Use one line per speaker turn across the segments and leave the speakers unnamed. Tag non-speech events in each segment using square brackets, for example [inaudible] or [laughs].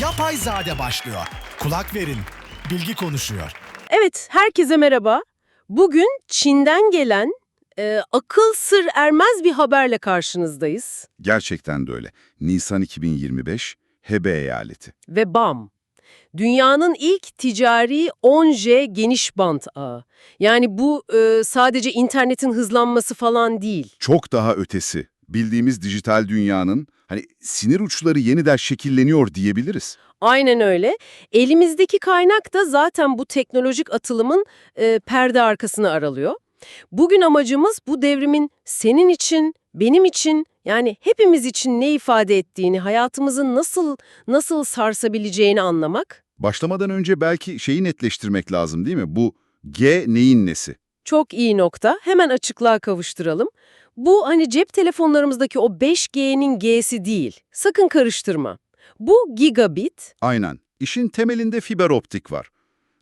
Yapayzade başlıyor. Kulak verin. Bilgi konuşuyor.
Evet, herkese merhaba. Bugün Çin'den gelen e, akıl sır ermez bir haberle karşınızdayız.
Gerçekten de öyle. Nisan 2025, Hebe eyaleti.
Ve BAM. Dünyanın ilk ticari 10G geniş bant ağı. Yani bu e, sadece internetin hızlanması falan değil.
Çok daha ötesi. Bildiğimiz dijital dünyanın hani sinir uçları yeniden şekilleniyor diyebiliriz.
Aynen öyle. Elimizdeki kaynak da zaten bu teknolojik atılımın e, perde arkasını aralıyor. Bugün amacımız bu devrimin senin için, benim için yani hepimiz için ne ifade ettiğini, hayatımızı nasıl nasıl sarsabileceğini anlamak.
Başlamadan önce belki şeyi netleştirmek lazım değil mi? Bu G neyin nesi?
Çok iyi nokta. Hemen açıklığa kavuşturalım. Bu hani cep telefonlarımızdaki o 5G'nin G'si değil. Sakın karıştırma. Bu gigabit,
Aynen. İşin temelinde fiber optik var.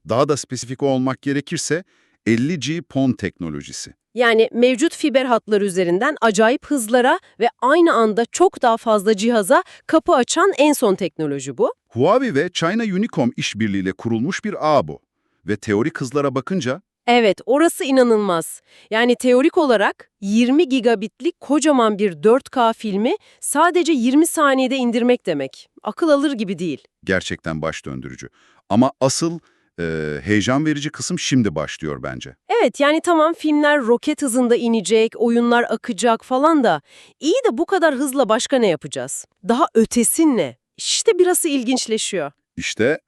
Daha da spesifik olmak gerekirse 50G PON teknolojisi.
Yani mevcut fiber hatları üzerinden acayip hızlara ve aynı anda çok daha fazla cihaza kapı açan en son teknoloji bu.
Huawei ve China Unicom işbirliğiyle kurulmuş bir ağ bu. Ve teorik hızlara bakınca
Evet, orası inanılmaz. Yani teorik olarak 20 gigabitlik kocaman bir 4K filmi sadece 20 saniyede indirmek demek. Akıl alır gibi değil.
gerçekten baş döndürücü. Ama asıl e, heyecan verici kısım şimdi başlıyor bence.
Evet, yani tamam filmler roket hızında inecek, oyunlar akacak falan da iyi de bu kadar hızla başka ne yapacağız? Daha ötesin ne? İşte birası ilginçleşiyor.
İşte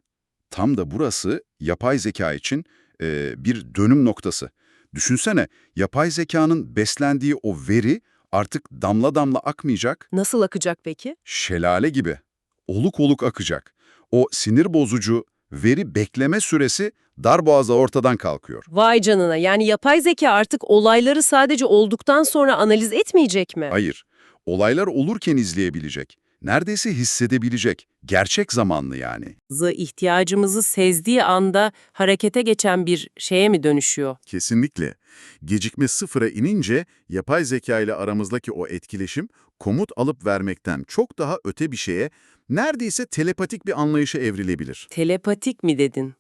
tam da burası yapay zeka için e, bir dönüm noktası. Düşünsene, yapay zekanın beslendiği o veri artık damla damla akmayacak,
Nasıl akacak peki?
şelale gibi. Oluk oluk akacak. O sinir bozucu veri bekleme süresi darboğazda ortadan kalkıyor.
Vay canına yani yapay zeka artık olayları sadece olduktan sonra analiz etmeyecek mi?
Hayır, olaylar olurken izleyebilecek, neredeyse hissedebilecek, gerçek zamanlı yani.
Zı ihtiyacımızı sezdiği anda harekete geçen bir şeye mi dönüşüyor?
Kesinlikle. Gecikme sıfıra inince yapay zeka ile aramızdaki o etkileşim komut alıp vermekten çok daha öte bir şeye, neredeyse telepatik bir anlayışa evrilebilir.
Telepatik mi dedin?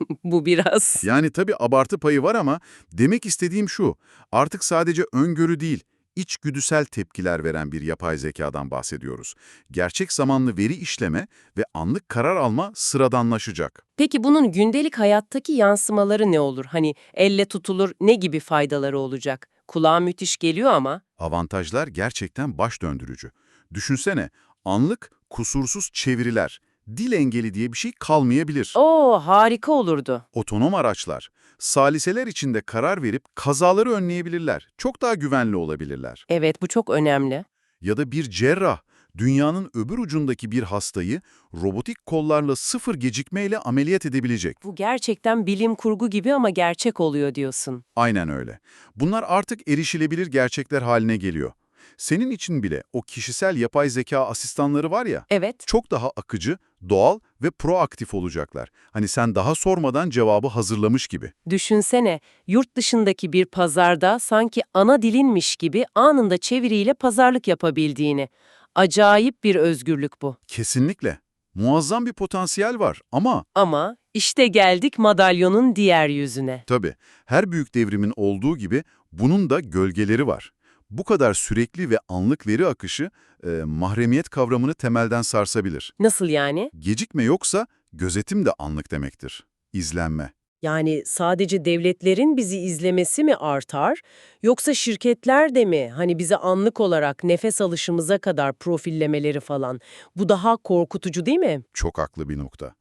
[laughs] Bu biraz.
Yani tabii abartı payı var ama demek istediğim şu, artık sadece öngörü değil, içgüdüsel tepkiler veren bir yapay zekadan bahsediyoruz. Gerçek zamanlı veri işleme ve anlık karar alma sıradanlaşacak.
Peki bunun gündelik hayattaki yansımaları ne olur? Hani elle tutulur ne gibi faydaları olacak? Kulağa müthiş geliyor ama.
Avantajlar gerçekten baş döndürücü. Düşünsene, anlık, kusursuz çeviriler, dil engeli diye bir şey kalmayabilir.
Oo harika olurdu.
Otonom araçlar, saliseler içinde karar verip kazaları önleyebilirler. Çok daha güvenli olabilirler.
Evet bu çok önemli.
Ya da bir cerrah, dünyanın öbür ucundaki bir hastayı robotik kollarla sıfır gecikmeyle ameliyat edebilecek.
Bu gerçekten bilim kurgu gibi ama gerçek oluyor diyorsun.
Aynen öyle. Bunlar artık erişilebilir gerçekler haline geliyor. Senin için bile o kişisel yapay zeka asistanları var ya,
Evet.
çok daha akıcı, doğal ve proaktif olacaklar. Hani sen daha sormadan cevabı hazırlamış gibi.
Düşünsene, yurt dışındaki bir pazarda sanki ana dilinmiş gibi anında çeviriyle pazarlık yapabildiğini. Acayip bir özgürlük bu.
Kesinlikle. Muazzam bir potansiyel var ama
Ama işte geldik madalyonun diğer yüzüne.
tabii her büyük devrimin olduğu gibi bunun da gölgeleri var. Bu kadar sürekli ve anlık veri akışı e, mahremiyet kavramını temelden sarsabilir.
Nasıl yani?
Gecikme yoksa gözetim de anlık demektir. İzlenme.
Yani sadece devletlerin bizi izlemesi mi artar, yoksa şirketler de mi hani bizi anlık olarak nefes alışımıza kadar profillemeleri falan? Bu daha korkutucu değil mi?
Çok haklı bir nokta.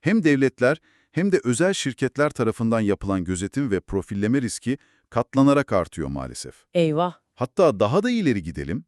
Hem devletler hem de özel şirketler tarafından yapılan gözetim ve profilleme riski katlanarak artıyor maalesef.
Eyvah.
Hatta daha da ileri gidelim.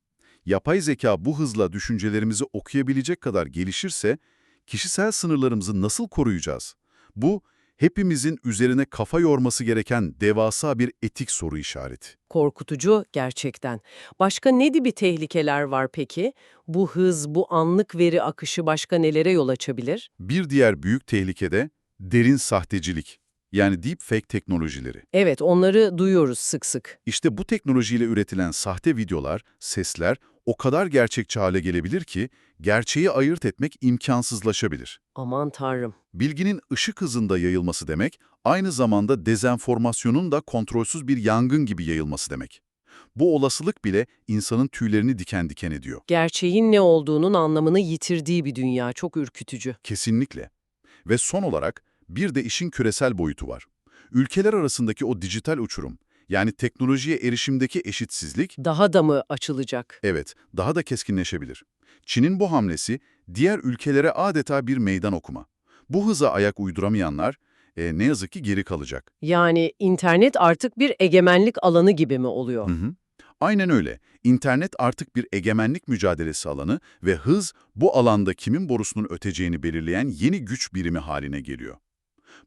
Yapay zeka bu hızla düşüncelerimizi okuyabilecek kadar gelişirse kişisel sınırlarımızı nasıl koruyacağız? Bu hepimizin üzerine kafa yorması gereken devasa bir etik soru işareti.
Korkutucu gerçekten. Başka ne gibi tehlikeler var peki? Bu hız, bu anlık veri akışı başka nelere yol açabilir?
Bir diğer büyük tehlike de derin sahtecilik. Yani deepfake teknolojileri.
Evet, onları duyuyoruz sık sık.
İşte bu teknolojiyle üretilen sahte videolar, sesler o kadar gerçekçi hale gelebilir ki gerçeği ayırt etmek imkansızlaşabilir.
Aman tanrım.
Bilginin ışık hızında yayılması demek, aynı zamanda dezenformasyonun da kontrolsüz bir yangın gibi yayılması demek. Bu olasılık bile insanın tüylerini diken diken ediyor.
Gerçeğin ne olduğunun anlamını yitirdiği bir dünya. Çok ürkütücü.
Kesinlikle. Ve son olarak bir de işin küresel boyutu var. Ülkeler arasındaki o dijital uçurum, yani teknolojiye erişimdeki eşitsizlik,
Daha da mı açılacak?
evet, daha da keskinleşebilir. Çin'in bu hamlesi diğer ülkelere adeta bir meydan okuma. Bu hıza ayak uyduramayanlar e, ne yazık ki geri kalacak.
Yani internet artık bir egemenlik alanı gibi mi oluyor?
Hı hı. Aynen öyle. İnternet artık bir egemenlik mücadelesi alanı ve hız bu alanda kimin borusunun öteceğini belirleyen yeni güç birimi haline geliyor.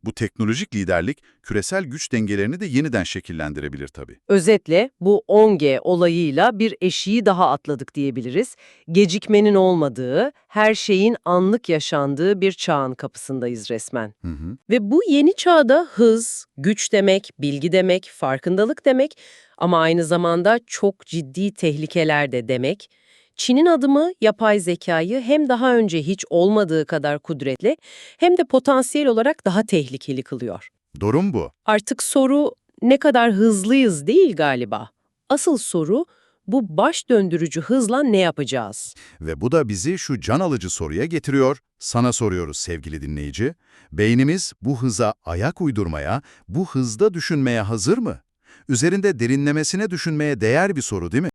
Bu teknolojik liderlik küresel güç dengelerini de yeniden şekillendirebilir tabii.
Özetle bu 10G olayıyla bir eşiği daha atladık diyebiliriz. Gecikmenin olmadığı, her şeyin anlık yaşandığı bir çağın kapısındayız resmen.
Hı hı.
Ve bu yeni çağda hız, güç demek, bilgi demek, farkındalık demek ama aynı zamanda çok ciddi tehlikeler de demek. Çin'in adımı yapay zekayı hem daha önce hiç olmadığı kadar kudretli hem de potansiyel olarak daha tehlikeli kılıyor.
Durum bu.
Artık soru ne kadar hızlıyız değil galiba. Asıl soru bu baş döndürücü hızla ne yapacağız?
Ve bu da bizi şu can alıcı soruya getiriyor. Sana soruyoruz sevgili dinleyici. Beynimiz bu hıza ayak uydurmaya, bu hızda düşünmeye hazır mı? Üzerinde derinlemesine düşünmeye değer bir soru değil mi?